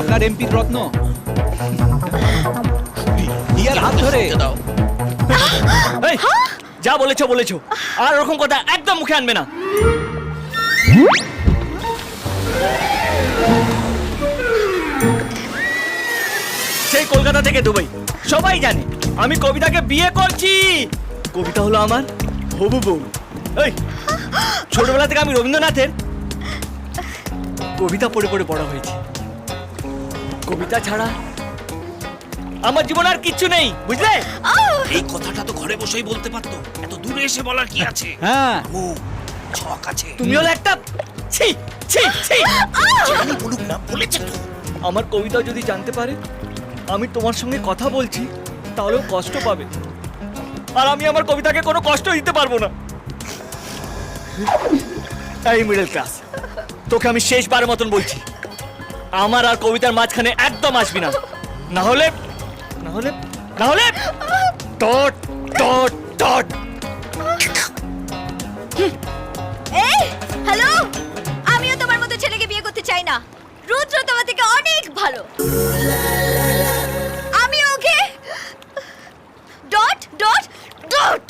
আপনার এমপি রত্ন। ইয়ার হাত ধরে। দাও যা বলেছ বলেছ। আর ওরকম কথা একদম মুখে আনবে না। সেই কলকাতা থেকে দুবাই। সবাই জানে, আমি কবিতাকে বিয়ে করছি। কবিতা হলো আমার হবু বউ। এই ছোটবেলা থেকে আমি রবীন্দ্রনাথের কবিতা পড়ে পড়ে বড় হয়েছি। কবিতা ছাড়া আমার জীবন আর কিচ্ছু নেই বুঝলে? এই কথাটা তো ঘরে বসেই বলতে পারতো। এত দূরে এসে বলার কি আছে? হ্যাঁ। ও ছক আছে। তুমি হলো একটা ছি ছি ছি। জানি বলুক না বলেছে তো। আমার কবিতা যদি জানতে পারে আমি তোমার সঙ্গে কথা বলছি তাহলেও কষ্ট পাবে। আর আমি আমার কবিতাকে কোনো কষ্ট দিতে পারব না। এই মিডল ক্লাস তোকে আমি শেষবারের মতন বলছি, আমার আর কবিতার মাঝখানে একদম আসবি না। না হলে না হলে না হলে, টট টট টট। এই, হ্যালো, আমিও তোমার মতো ছেলেকে বিয়ে করতে চাই না। রুদ্র তোমার থেকে অনেক ভালো। আমি ওকে ডট ডট ডট।